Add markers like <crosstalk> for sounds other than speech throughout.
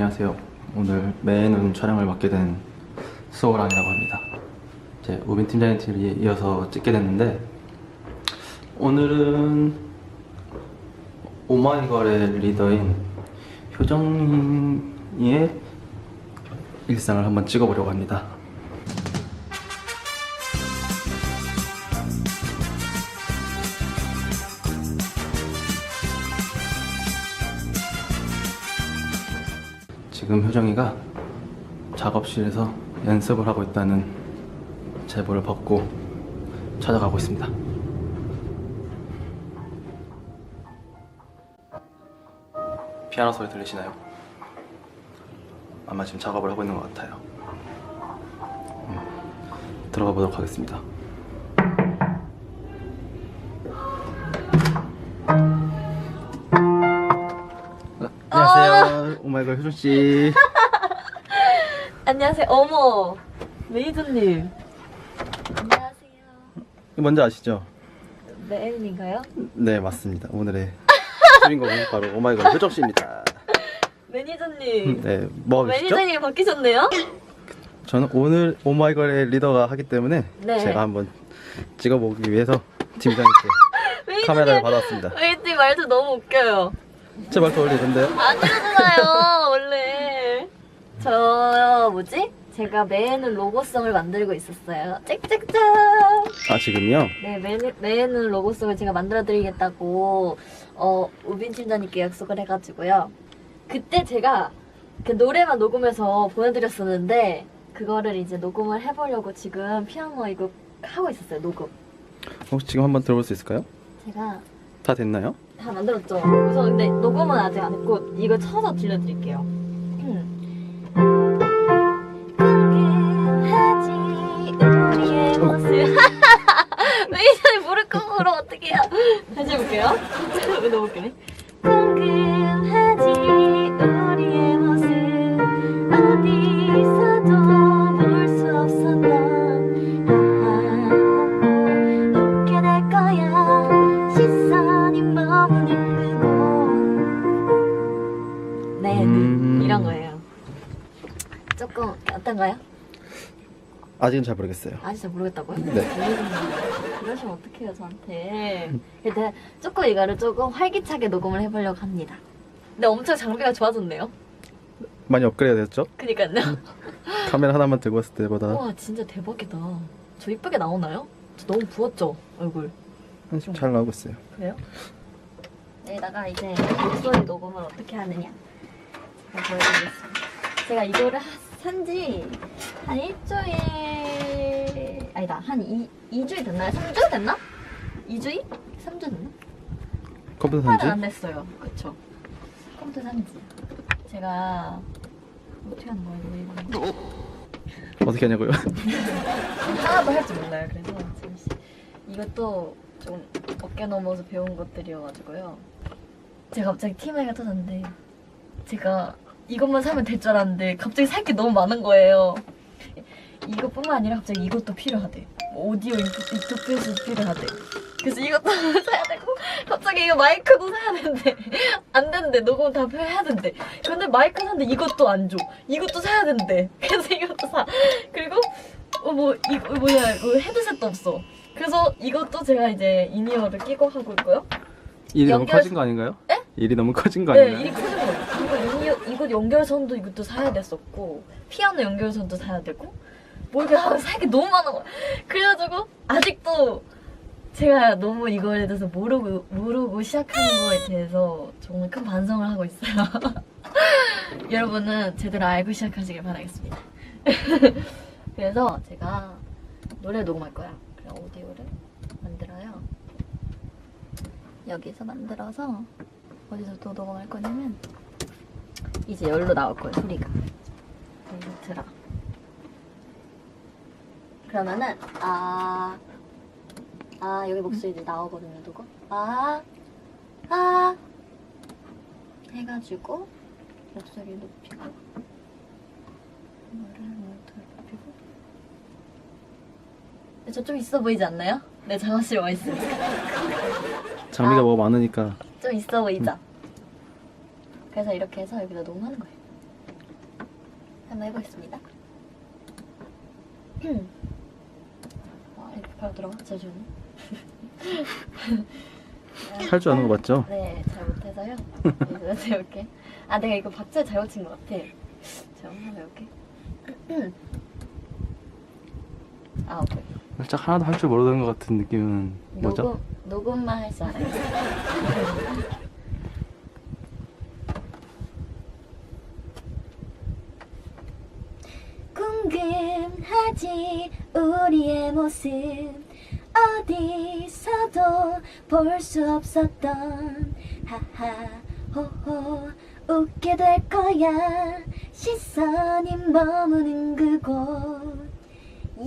안녕하세요. 오늘 매는 촬영을 맡게 된 수호랑이라고 합니다. 제 우빈 팀장님 팀에 이어서 찍게 됐는데 오늘은 오마이걸의 리더인 효정이의 일상을 한번 찍어보려고 합니다. 지금 효정이가 작업실에서 연습을 하고 있다는 제보를 받고 찾아가고 있습니다. 피아노 소리 들리시나요? 아마 지금 작업을 하고 있는 것 같아요. 음, 들어가 보도록 하겠습니다. 아, 안녕하세요. 오마이걸 효정 씨. <laughs> 안녕하세요. 어머, 메이저님. 안녕하세요. 먼저 아시죠? 메인인가요? 네 맞습니다. 오늘의 <laughs> 주인공은 바로 오마이걸 효정 씨입니다. 매니저님. <laughs> 네, 뭐 하고 계시죠? 매니저님 바뀌셨네요? 저는 오늘 오마이걸의 리더가 하기 때문에 네. 제가 한번 찍어보기 위해서 팀장님께. 카메라를 받았습니다. 매니저님 말도 너무 웃겨요. 제 말도 올리던데요? 안 이러잖아요, 원래. 저, 뭐지? 제가 매에는 로고송을 만들고 있었어요. 짹짹짹! 아 지금요? 네, 매, 매에는 로고송을 제가 만들어드리겠다고, 어, 우빈 팀장님께 약속을 해가지고요. 그때 제가 그 노래만 녹음해서 보내드렸었는데, 그거를 이제 녹음을 해보려고 지금 피아노 이거 하고 있었어요, 녹음. 혹시 지금 한번 들어볼 수 있을까요? 제가 다 됐나요? 다 만들었죠. 그래서 근데 녹음은 아직 안 했고 이거 쳐서 들려드릴게요. 음. 궁금하지 우리의 모습. <laughs> 매니저님 무릎 꿇고 그럼 어떡해요? 다시 해볼게요. 너무 웃기네. 궁금하지 아직은 잘 모르겠어요. 아직 잘 모르겠다고요? 네. 그러시면 어떡해요 저한테 근데 조금 이거를 조금 활기차게 녹음을 해보려고 합니다 근데 엄청 장비가 좋아졌네요 많이 업그레이드 됐죠? 그니까요 <laughs> 카메라 하나만 들고 왔을 때보다 와 진짜 대박이다 저 이쁘게 나오나요? 저 너무 부었죠 얼굴 한씩 잘 나오고 있어요. 그래요? 여기다가 이제 목소리 녹음을 어떻게 하느냐 제가 보여드리겠습니다. 제가 이거를 산지 한 일주일 아니다 한 이, 2주일 됐나요? 3주 됐나? 2주일? 3주 됐나? 컴퓨터 산지? 됐어요 그쵸 컴퓨터 산지 제가 어떻게 하는 거예요 이거 어떻게 하냐고요? 하나도 할 줄 몰라요. 그래서 잠시 이것도 좀 어깨 넘어서 배운 것들이어가지고요. 제가 갑자기 TMI가 터졌는데 제가 이것만 사면 될 줄 알았는데 갑자기 살 게 너무 많은 거예요. 이것뿐만 아니라 갑자기 이것도 필요하대. 뭐 오디오 인터페이스도 필요하대. 그래서 이것도 <laughs> 사야 되고 갑자기 이거 마이크도 사야 되는데 <laughs> 안 된대. 녹음 다 해야 된대. 근데 마이크 사는데 이것도 안 줘. 이것도 사야 된대. <laughs> 그래서 이것도 사. 그리고 어 뭐 이거 뭐야 이거 헤드셋도 없어. 그래서 이것도 제가 이제 인이어를 끼고 하고 있고요. 일이 너무 연결- 커진 거 아닌가요? 에? 일이 너무 커진 거 네, 아닌가요? 일이 커진 거예요. 이거 연결선도 이것도 사야 됐었고 피아노 연결선도 사야 되고 뭐 이렇게 살게 너무 거야. 그래가지고 아직도 제가 너무 이거에 대해서 모르고 모르고 시작하는 거에 대해서 정말 큰 반성을 하고 있어요. <laughs> 여러분은 제대로 알고 시작하시길 바라겠습니다. <laughs> 그래서 제가 노래 녹음할 거야. 그래 오디오를 만들어요. 여기서 만들어서 어디서 또 녹음할 거냐면 이제 열로 나올 거예요 소리가. 여기 들어. 그러면은 아 아 여기 목소리 이제 나오거든요 누구? 아, 아 해가지고 목소리 높이고 이거를 뭐더 높이고 저좀 있어 보이지 않나요? 내 작업실 와 있으니까 장비가 아. 뭐 많으니까 좀 있어 보이죠? 그래서 이렇게 해서 여기다 녹음하는 거예요 한번 해보겠습니다 와 이렇게 바로 들어가? 잠시만요 <laughs> 할 줄 아는 거 맞죠? 네, 잘 못해서요. 그래서 이렇게. 아, 내가 이거 박자 잘못 친것 같아. 제가 한번 해볼게. 아, 오케이. 살짝 하나도 할 줄 모르는 것 같은 느낌은 뭐죠? 녹음, 녹음만 할 줄 알아요. 궁금하지 우리의 모습. 어디서도 볼 수 없었던 하하 호호. 웃게 될 거야. 시선이 머무는 그곳.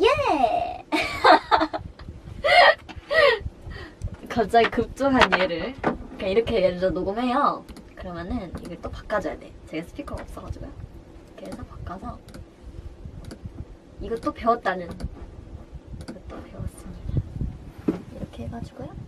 예! <laughs> 갑자기 급조한 예를. 그러니까 이렇게 예를 들어 녹음해요. 그러면은 이걸 또 바꿔줘야 돼. 제가 스피커가 없어가지고요. 그래서 바꿔서 이것도 배웠다는 이것도 배웠습니다. 이렇게 해가지고요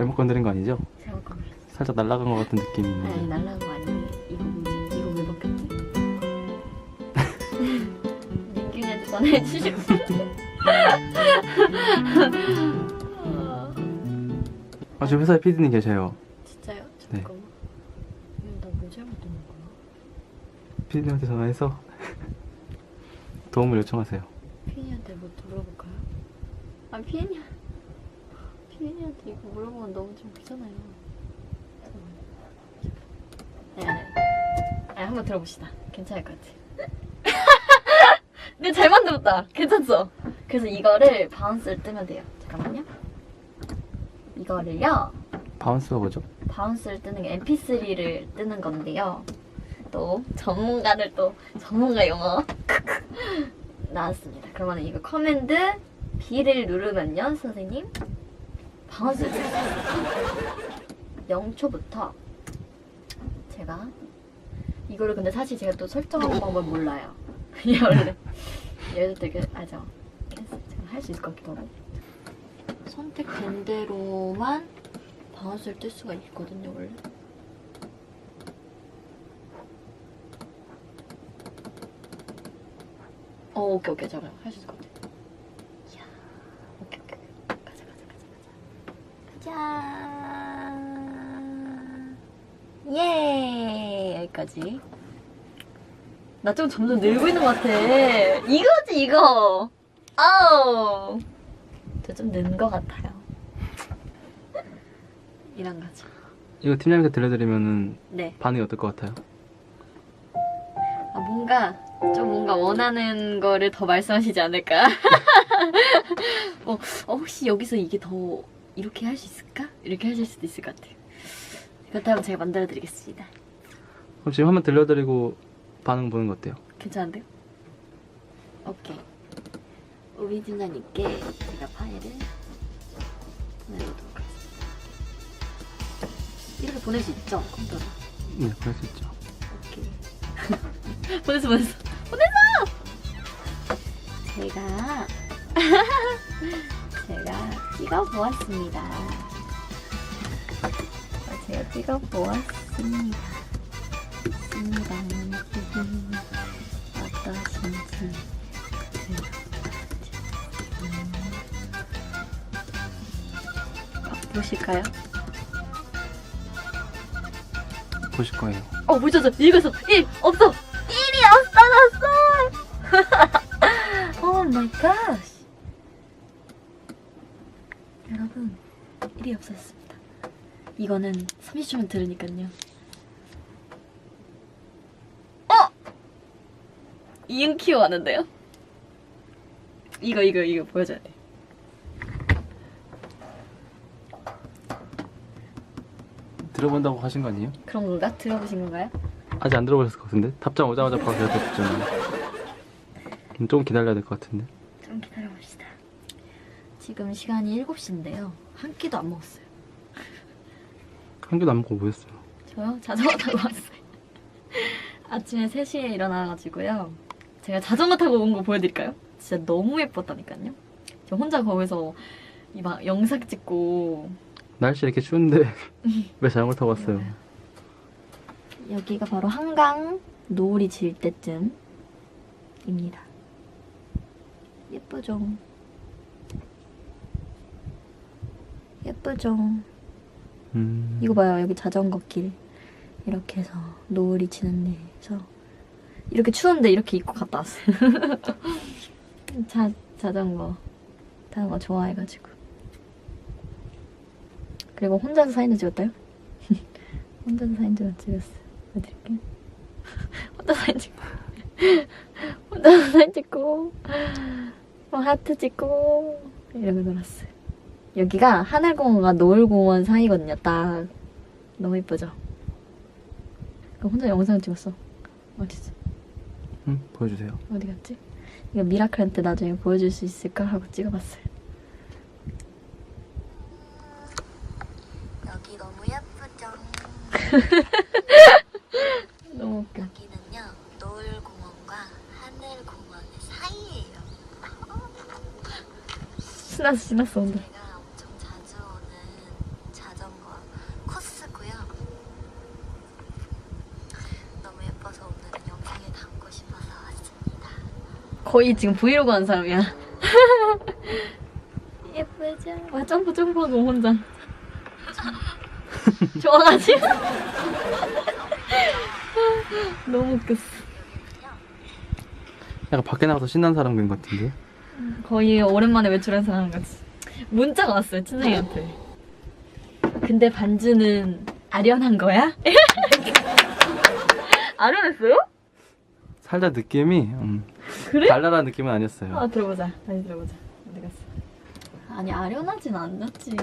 잘못 건드린 거 아니죠? 잘못 건드렸어 살짝 날아간 것 같은 느낌이 아니 있는데 날라간 거 아니에요 이거 뭐지? 이거 왜 바뀌었지? 민균이한테 전화해 주시고 아 지금 회사에 피디님 계세요 진짜요? 네. 잠깐만 나뭐 잘못된 거야? 피디님한테 전화해서 <laughs> 도움을 요청하세요 피디한테 뭐 물어볼까요? 아 피디님 이거 물어보면 너무 좀 그렇잖아요 네, 네. 아, 한번 들어봅시다. 괜찮을 것 같아. <laughs> 근데 잘 만들었다. 괜찮죠? 그래서 이거를 바운스를 뜨면 돼요. 잠깐만요. 이거를요. 바운스가 뭐죠? 바운스를 뜨는 게 MP3를 뜨는 건데요. 또 전문가들 또 전문가 용어 <laughs> 나왔습니다. 그러면 이거 커맨드 B를 누르면요, 선생님 있어요. 0초부터 제가 이거를 근데 사실 제가 또 설정하는 방법 몰라요. <laughs> 그냥 원래 얘도 되게 아죠. 제가 할수 있을 것 같기도 하고 선택된 대로만 바운스를 뜰 수가 있거든요, 원래. 어, 오케이, 오케이, 잠깐만. 할수 있을 것 같아. 이야, 오케이, 오케이. 가자, 가자, 가자, 가자. 가자. 예, 여기까지. 나 좀 점점 늘고 있는 것 같아. 이거지, 이거. 아우. 저좀 는 것 같아요. 이런 거죠. 이거 팀장님한테 들려드리면은 네. 반응이 어떨 것 같아요? 아, 뭔가 좀 뭔가 원하는 거를 더 말씀하시지 않을까? <laughs> 어, 어, 혹시 여기서 이게 더 이렇게 할 수 있을까? 이렇게 하실 수도 있을 것 같아요. 그렇다면 제가 만들어 드리겠습니다. 그럼 지금 한번 들려드리고 반응 보는 거 어때요? 괜찮은데요? 오케이. 우리 팀장님께 제가 파일을 보내도록 하겠습니다. 이렇게 보낼 수 있죠? 컴퓨터로. 네 그럴 수 있죠 오케이. <laughs> 보냈어, 보냈어. 보냈어! 제가, <laughs> 제가 찍어보았습니다. 제가 찍어보았습니다. 있습니다. 어떠신지. 보실까요? 보실 거예요. 어 보셨어 읽었어 1 없어 1이 없어졌어 오 마이 갓 여러분 1이 없어졌습니다 이거는 30초만 들으니까요 어! 이응 키워 하는데요? 이거 이거 이거 보여줘야 돼 들어본다고 하신 거 아니에요? 그런 건가? 들어보신 건가요? 아직 안 들어보셨을 것 같은데? 답장 오자마자 바로 대답했잖아요. 음, 조금 기다려야 될 것 같은데. 좀 기다려봅시다 지금 시간이 7시인데요 한 끼도 안 먹었어요 한 개도 안 먹고 뭐였어요? 저요? 자전거 타고 왔어요. 아침에 3시에 일어나가지고요. 제가 자전거 타고 온 거 보여드릴까요? 진짜 너무 예뻤다니까요. 저 혼자 거기서 이 막 영상 찍고 날씨 이렇게 추운데 <laughs> 왜 자전거 타고 왔어요? 여기가 바로 한강 노을이 질 때쯤입니다. 예쁘죠? 예쁘죠? 음, 이거 봐요 여기 자전거 길 이렇게 해서 노을이 지는 데에서 이렇게 추운데 이렇게 입고 갔다 왔어요 <laughs> 자, 자전거 타는 거 좋아해가지고 그리고 혼자서 사진도 찍었다요? <laughs> 혼자서 사진도 찍었어요 보여드릴게요 <laughs> 혼자 사진 찍고 혼자서 사진 찍고 뭐 하트 찍고 이러고 놀았어요 여기가 하늘공원과 노을공원 사이거든요. 딱 너무 이쁘죠? 그 혼자 영상 찍었어. 어디지? 음, 보여주세요. 어디 갔지? 이거 미라클한테 나중에 보여줄 수 있을까 하고 찍어봤어요. 여기 너무 예쁘죠? <laughs> 너무 웃겨. 여기는요 노을공원과 하늘공원의 사이예요. 신났어, 신났어, 오늘. 제가 엄청 자주 오는 자전거 코스고요. 너무 예뻐서 오늘은 영상에 담고 싶어서 왔습니다. 거의 지금 브이로그 하는 사람이야. <laughs> 예쁘죠? 와, 점프, 점프하고 혼자. <laughs> 좋아가지? <laughs> 너무 웃겼어. 약간 밖에 나가서 신난 사람 된것 같은데? 거의 오랜만에 외출한 사람 같이. 문자가 왔어요, 친정이한테. 근데 반주는 아련한 거야? 아련했어요? 살짝 느낌이 음, 그래? 달달한 느낌은 아니었어요. 아, 들어보자. 다시 들어보자. 어디 갔어? 아니, 아련하진 않았지.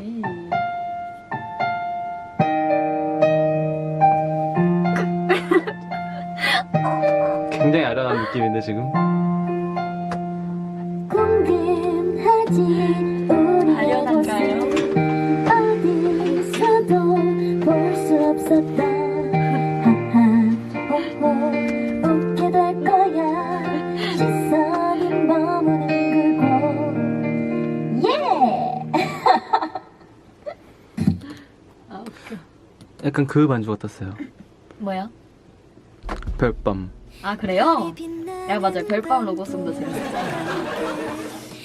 굉장히 아련한 느낌인데 지금? 약간 그 반주 같았어요. 뭐야? 별밤. 아, 그래요? 야, 맞아요. 별밤 로고송도 재밌었어.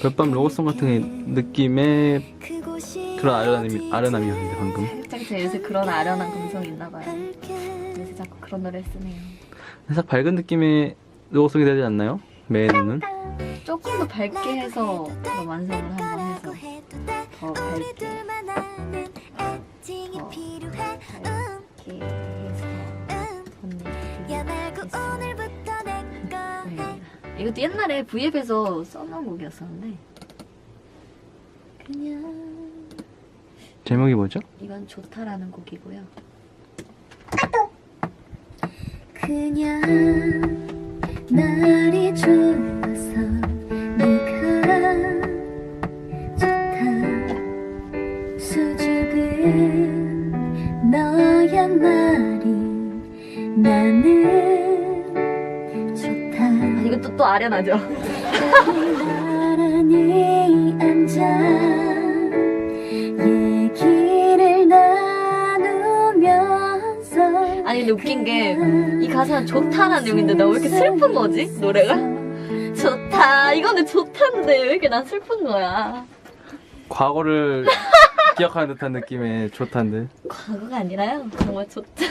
별밤 로고송 같은 느낌의 그런 아련함이, 아련함이었는데 방금. 제 요새 그런 아련한 감성이 있나봐요. 요새 자꾸 그런 노래 쓰네요. 살짝 밝은 느낌의 로고송이 되지 않나요? 매는? 조금 더 밝게 해서 완성을 한번 해서 더 밝게 더 밝게 해서 언니 이것도 옛날에 V앱에서 써놓은 곡이었었는데. 그냥 제목이 뭐죠? 이건 좋다라는 곡이고요. 그냥 날 아련하죠? 아니 근데 웃긴 게 이 가사는 좋다라는 내용인데 나 왜 이렇게 슬픈 거지? 노래가? 좋다 이거는 좋다는데 왜 이렇게 난 슬픈 거야 과거를 기억하는 듯한 느낌의 좋단데 과거가 아니라요. 정말 좋다.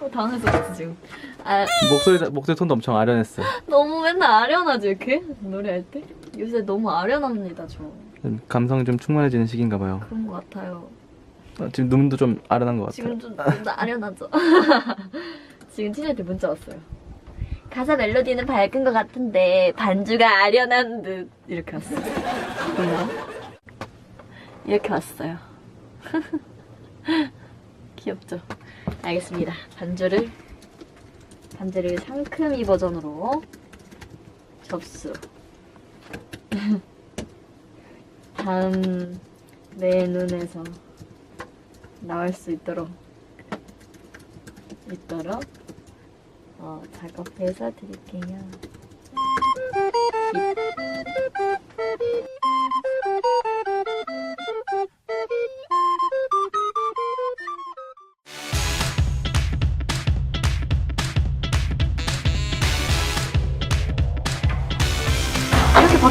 어, 당황했어 지금. 아 목소리 목소리 톤도 엄청 아련했어요. 너무 맨날 아련하지 이렇게 노래할 때? 요새 너무 아련합니다 저. 좀 감성 좀 충만해지는 시기인가 봐요. 그런 것 같아요. 어, 지금 눈도 좀 아련한 것 같아요. 지금 좀 나- 아련하죠. <laughs> 지금 친구한테 문자 왔어요. 가사 멜로디는 밝은 것 같은데 반주가 아련한 듯 이렇게 왔어요. 몰라? 이렇게 왔어요. <laughs> 귀엽죠? 알겠습니다. 반주를 반주를 상큼이 버전으로 접수. <laughs> 다음 내 눈에서 나올 수 있도록 있도록 어, 작업해서 드릴게요.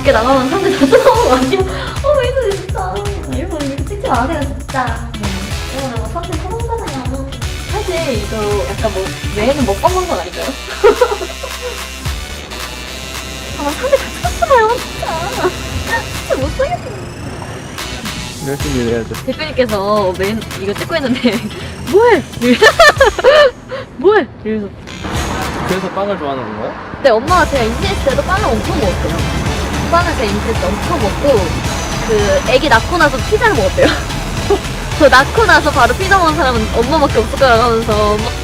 밖에 나가면 사람들 다 쳐다보는 거 아니야? 어, 왜 이래, 진짜. 이러면 이렇게 찍지 마세요, 진짜. 이러면 뭐 사실 쳐다보잖아요. 사실 이거 약간 뭐, 외에는 먹방 방송 아닌가요? 아, 사람들 다 쳐다봐요, 진짜. 진짜 못 살겠어. 열심히 일해야죠. 대표님께서 맨 이거 찍고 있는데, <laughs> 뭐해? <laughs> 뭐해? 이러면서. 그래서 빵을 좋아하는 건가요? 근데 엄마가 제가 임신했을 때도 빵을 엄청 먹었대요. 임신했을 때 엄청 먹고, 그, 애기 낳고 나서 피자를 먹었대요. <laughs> 저 낳고 나서 바로 피자 먹은 사람은 엄마밖에 없을 거라고 하면서, 엄마